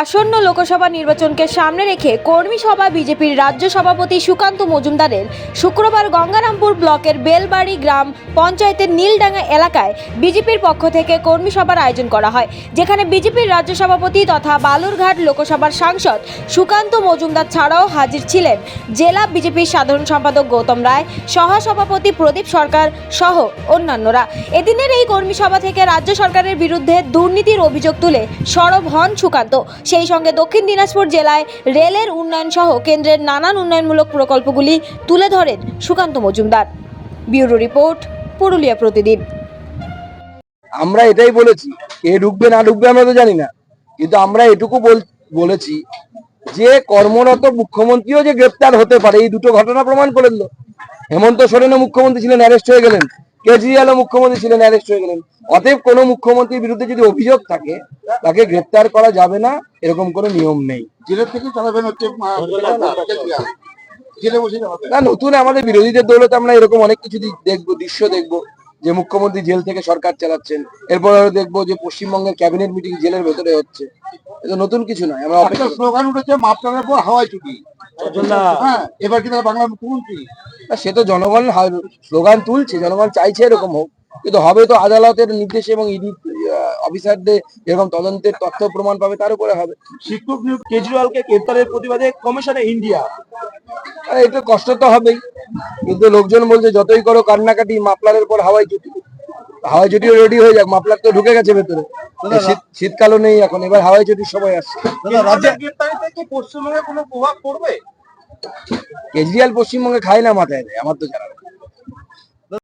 আসন্ন লোকসভা নির্বাচনকে সামনে রেখে কর্মী সভা বিজেপির রাজ্য সভাপতি সুকান্ত মজুমদারের শুক্রবার গঙ্গারামপুর ব্লকের বেলবাড়ি গ্রাম পঞ্চায়েতের নীলডাঙ্গা এলাকায় বিজেপির পক্ষ থেকে কর্মী সভার আয়োজন করা হয়, যেখানে বিজেপির রাজ্য সভাপতি তথা বালুরঘাট লোকসভার সাংসদ সুকান্ত মজুমদার ছাড়াও হাজির ছিলেন জেলা বিজেপির সাধারণ সম্পাদক গৌতম রায়, সহসভাপতি প্রদীপ সরকার সহ অন্যান্যরা। এদিনের এই কর্মী সভা থেকে রাজ্য সরকারের বিরুদ্ধে দুর্নীতির অভিযোগ তুলে সরব হন সুকান্ত। সেই সঙ্গে দক্ষিণ দিনাজপুর জেলায় রেলের উন্নয়ন সহ কেন্দ্রের নানান উন্নয়নমূলক প্রকল্পগুলি তুলে ধরেন Sukanta Majumdar. Bureau report, Purulia Pratidin. আমরা এটাই বলেছি, কে ঢুকবে না ঢুকবে আমরা তো জানি না। কিন্তু আমরা এটুকু বল- বলেছি যে কর্মরত মুখ্যমন্ত্রীও যে গ্রেপ্তার হতে পারে, এই দুটো ঘটনা প্রমাণ করে হেমন্ত সোরেনও মুখ্যমন্ত্রী ছিলেন, অ্যারেস্ট হয়ে গেলেন। কেজরিওয়ালও মুখ্যমন্ত্রী ছিলেন অ্যারেস্ট হয়ে গেলেন। অতএব কোনো মুখ্যমন্ত্রীর বিরুদ্ধে যদি অভিযোগ থাকে তাকে গ্রেপ্তার করা যাবে না এরকম কোনো নিয়ম নেই। জেলের থেকে চালাবেন হচ্ছে না নতুন আমাদের বিরোধীদের দৌলতে আমরা এরকম অনেক কিছু দেখব দৃশ্য দেখব যে মুখ্যমন্ত্রী জেল থেকে সরকার চালাচ্ছেন। এরপর আরও দেখব যে পশ্চিমবঙ্গের ক্যাবিনেট মিটিং জেলের ভেতরে হচ্ছে। এটা নতুন কিছু নয় আমরা স্লোগান উঠেছে মাপটার পর হাওয়াই ছুটি। হ্যাঁ এবার কি তারা বাংলার মুখ্যমন্ত্রী? সে তো জনগণ স্লোগান তুলছে জনগণ চাইছে এরকম হোক। কিন্তু হবে তো আদালতের নির্দেশে এবং ইডি অফিসারদের এরকম তদন্তের তথ্য প্রমাণ পাবে তার উপরে হবে। শিক্ষক নিয়োগ কেজরিওয়ালকে গ্রেপ্তারের প্রতিবাদে কমিশনে ইন্ডিয়া। আরে একটু কষ্ট তো হবেই। কিন্তু লোকজন বলছে যতই করো কান্নাকাটি মাপলারের পর হাওয়াই চুটি। হাওয়াই চুটিও রেডি হয়ে যাক মাপলার তো ঢুকে গেছে ভেতরে। শীতকালও নেই এখন এবার হাওয়াই চুটির সময় আসছে। রাজ্যের গ্রেপ্তারিতে কি পশ্চিমবঙ্গে কোনো প্রভাব পড়বে? কেজরিওয়াল পশ্চিমবঙ্গে খায় না মাথায় দেয় আমার তো জানা।